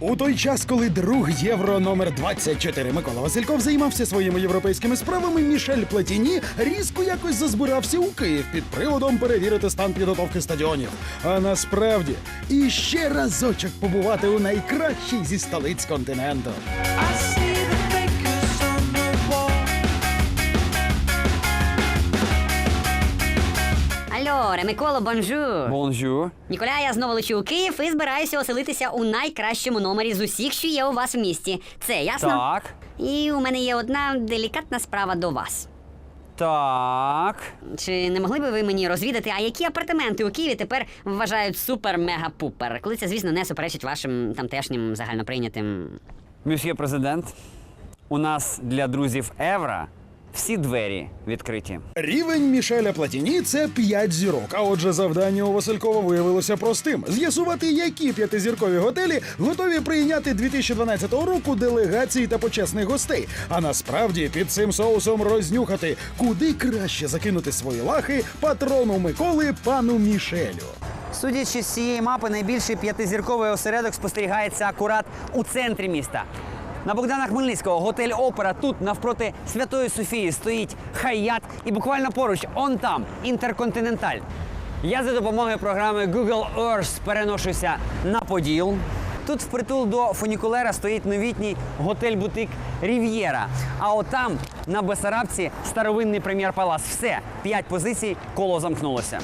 У той час, коли друг євро номер 24 Микола Васильков займався своїми європейськими справами, Мішель Платіні різко якось зазбирався у Київ під приводом перевірити стан підготовки стадіонів. А насправді іще разочок побувати у найкращій зі столиць континенту. Алло, Ремиколо, бонжур. Бонжур. Ніколя, я знову лечу у Київ і збираюся оселитися у найкращому номері з усіх, що є у вас в місті. Це ясно? Так. І у мене є одна делікатна справа до вас. Так. Чи не могли би ви мені розвідати, а які апартаменти у Києві тепер вважають супер-мега-пупер? Коли це, звісно, не суперечить вашим тамтешнім загальноприйнятим. Мюсьє президент. У нас для друзів Евра всі двері відкриті. Рівень Мішеля Платіні це 5 зірок. А отже, завдання у Василькова виявилося простим: з'ясувати, які п'ятизіркові готелі готові прийняти 2012 року делегації та почесних гостей. А насправді під цим соусом рознюхати, куди краще закинути свої лахи патрону Миколи пану Мішелю. Судячи з цієї мапи, найбільший п'ятизірковий осередок спостерігається акурат у центрі міста. На Богдана Хмельницького готель Опера тут навпроти Святої Софії стоїть Хаят і буквально поруч, он там, Інтерконтиненталь. Я за допомогою програми Google Earth переношуся на Поділ. Тут впритул до фунікулера стоїть новітній готель-бутик Рів'єра. А отам, на Бесарабці, старовинний прем'єр-палац. Все, п'ять позицій, коло замкнулося.